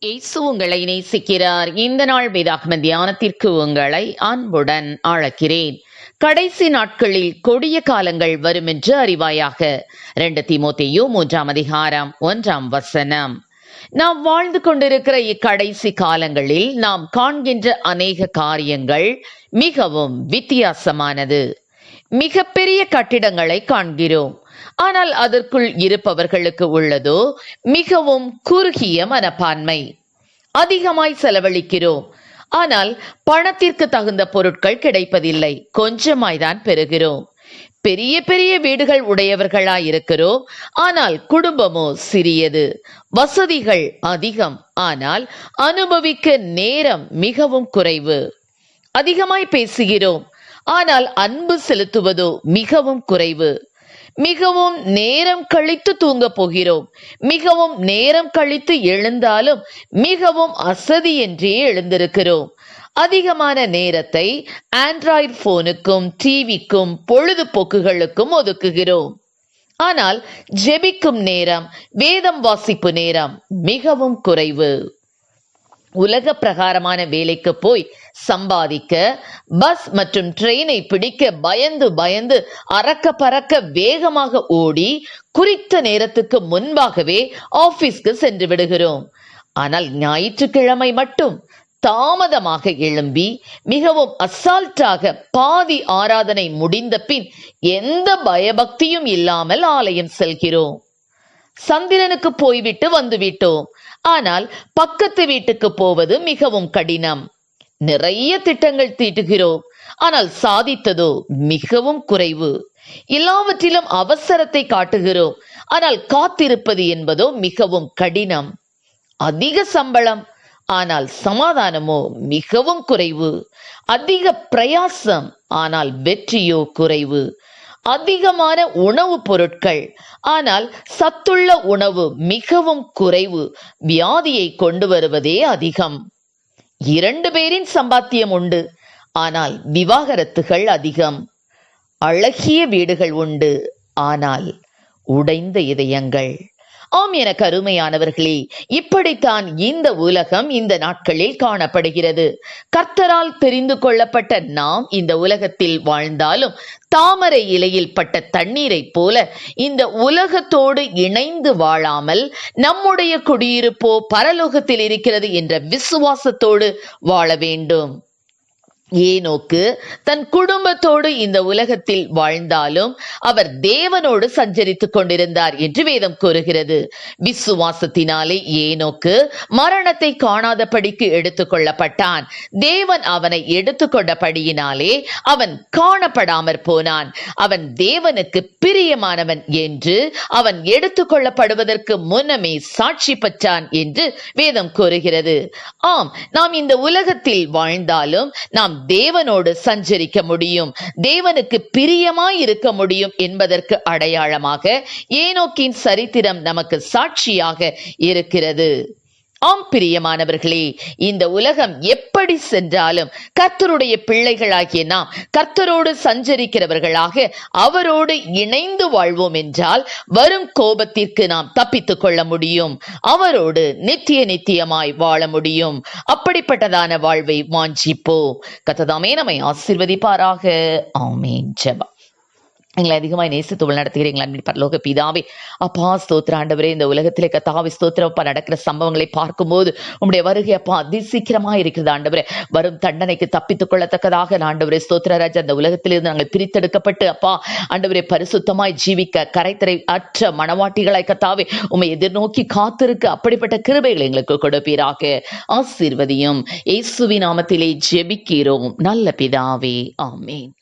இயேசு உங்களை நேசிக்கிறார். இந்த நாள் வேதாகம தியானத்திற்கு உங்களை அன்புடன் அழைக்கிறேன். கடைசி நாட்களில் கொடிய காலங்கள் வரும் என்று அறிவாயாக. ரெண்டு தீமோத்தேயு மூன்றாம் அதிகாரம் ஒன்றாம் வசனம். நாம் வாழ்ந்து கொண்டிருக்கிற இக்கடைசி காலங்களில் நாம் காண்கின்ற அநேக காரியங்கள் மிகவும் வித்தியாசமானது. மிகப்பெரிய கட்டிடங்களை காண்கிறோம். ஆனால் அதற்குள் இருப்பவர்களுக்கு உள்ளதோ மிகவும் குறுகிய மனப்பான்மை. அதிகமாய் செலவழிக்கிறோம். ஆனால் பணத்திற்கு தகுந்த பொருட்கள் கிடைப்பதில்லை. கொஞ்சமாய் தான் பெறுகிறோம். பெரிய பெரிய வீடுகள் உடையவர்களா இருக்கிறோம் ஆனால் குடும்பமோ சிறியது. வசதிகள் அதிகம். ஆனால் அனுபவிக்க நேரம் மிகவும் குறைவு. அதிகமாய் பேசுகிறோம். ஆனால் அன்பு செலுத்துவதோ மிகவும் குறைவு. மிகவும் நேரம் கழித்து தூங்க போகிறோம். மிகவும் நேரம் கழித்து எழுந்தாலும் மிகவும் அசதியின்றி எழுந்திருக்கிறோம். அதிகமான நேரத்தை ஆண்ட்ராய்டு போனுக்கும் டிவிக்கும் பொழுதுபோக்குகளுக்கும் ஒதுக்குகிறோம். ஆனால் ஜெபிக்கும் நேரம் வேதம் வாசிப்பு நேரம் மிகவும் குறைவு. உலக பிரகாரமான வேலைக்கு போய் சம்பாதிக்க பஸ் மற்றும் ட்ரெயினை பிடிக்க பயந்து பயந்து அறக்க பறக்க வேகமாக ஓடி குறித்த நேரத்துக்கு முன்பாகவே ஆபீஸ்க்கு சென்று விடுகிறோம். ஆனால் ஞாயிற்றுக்கிழமை மட்டும் தாமதமாக எழும்பி மிகவும் அசால்ட்டாக பாதி ஆராதனை முடிந்த பின் எந்த பயபக்தியும் இல்லாமல் ஆலயம் செல்கிறோம். சந்திரனுக்கு போய்விட்டு வந்துவிட்டோம் ஆனால் பக்கத்து வீட்டுக்கு போவது மிகவும் கடினம். நிறைய திட்டங்கள் தீட்டுகிறோம். ஆனால் சாதித்ததோ மிகவும் குறைவு. எல்லாவற்றிலும் அவசரத்தை காட்டுகிறோம். ஆனால் காத்திருப்பது என்பதோ மிகவும் கடினம். அதிக சம்பளம் ஆனால் சமாதானமோ மிகவும் குறைவு. அதிக பிரயாசம் ஆனால் வெற்றியோ குறைவு. அதிகமான உணவுப் பொருட்கள் ஆனால் சத்துள்ள உணவு மிகவும் குறைவு. வியாதியை கொண்டு வருவதே அதிகம். இரண்டு பேரின் சம்பாத்தியம் உண்டு. ஆனால் விவாகரத்துகள் அதிகம். அழகிய வீடுகள் உண்டு. ஆனால் உடைந்த இதயங்கள். ஆம் என கருமையானவர்களே இப்படித்தான் இந்த உலகம் இந்த நாட்களில் காணப்படுகிறது. கர்த்தரால் தெரிந்து கொள்ளப்பட்ட நாம் இந்த உலகத்தில் வாழ்ந்தாலும் தாமரை இலையில் பட்ட தண்ணீரைப் போல இந்த உலகத்தோடு இணைந்து வாழாமல் நம்முடைய குடியிருப்போ பரலோகத்தில் இருக்கிறது என்ற விசுவாசத்தோடு வாழ வேண்டும். ஏனோக்கு தன் குடும்பத்தோடு இந்த உலகத்தில் வாழ்ந்தாலும் அவர் தேவனோடு சஞ்சரித்துக் கொண்டிருந்தார் என்று வேதம் கூறுகிறது. விசுவாசத்தினாலே ஏனோக்கு மரணத்தை காணாதபடிக்கு எடுத்துக்கொள்ளப்பட்டான் தேவன் அவனை எடுத்துக்கொண்டபடியினாலே அவன் காணப்படாமற் போனான். அவன் தேவனுக்கு பிரியமானவன் என்று அவன் எடுத்துக்கொள்ளப்படுவதற்கு முன்னமே சாட்சி பெற்றான் என்று வேதம் கூறுகிறது. ஆம் நாம் இந்த உலகத்தில் வாழ்ந்தாலும் நாம் தேவனோடு சஞ்சரிக்க முடியும். தேவனுக்கு பிரியமாய் இருக்க முடியும் என்பதற்கு அடையாளமாக ஏனோக்கின் சரித்திரம் நமக்கு சாட்சியாக இருக்கிறது. ஆம் பிரியமானவர்களே இந்த உலகம் எப்படி சென்றாலும் கர்த்தருடைய பிள்ளைகளாகிய நாம் கர்த்தரோடு சஞ்சரிக்கிறவர்களாக அவரோடு இணைந்து வாழ்வோம் என்றால் வரும் கோபத்திற்கு நாம் தப்பித்துக் கொள்ள முடியும். அவரோடு நித்திய நித்தியமாய் வாழ முடியும். அப்படிப்பட்டதான வாழ்வை வாஞ்சிப்போம். கத்ததாமே நம்மை ஆசிர்வதிப்பாராக. ஆமேன். ஜபா எங்களை அதிகமாக நேசித்து நடத்துகிறீங்களா பரலோக பிதாவே. அப்பா ஸ்தோத்திர ஆண்டவரே இந்த உலகத்திலே கத்தாவி ஸ்தோத்திரப்பா நடக்கிற சம்பவங்களை பார்க்கும்போது உங்களுடைய வருகை அப்பா அதிசீக்கிரமாக இருக்கிறது ஆண்டவரே. வரும் தண்டனைக்கு தப்பித்துக் கொள்ளத்தக்கதாக ஆண்டவரே ஸ்தோத்திரராஜா அந்த உலகத்திலிருந்து நாங்கள் பிரித்தெடுக்கப்பட்டு அப்பா ஆண்டவரே பரிசுத்தமாய் ஜீவிக்க கரைத்தரை அற்ற மனவாட்டிகளாய் கத்தாவே உண்மை எதிர்நோக்கி காத்திருக்க அப்படிப்பட்ட கிருபைகள் எங்களுக்கு கொடுப்பீராக. ஆசீர்வதியும். இயேசுவி நாமத்திலே ஜெபிக்கிறோம். நல்ல பிதாவே. ஆமேன்.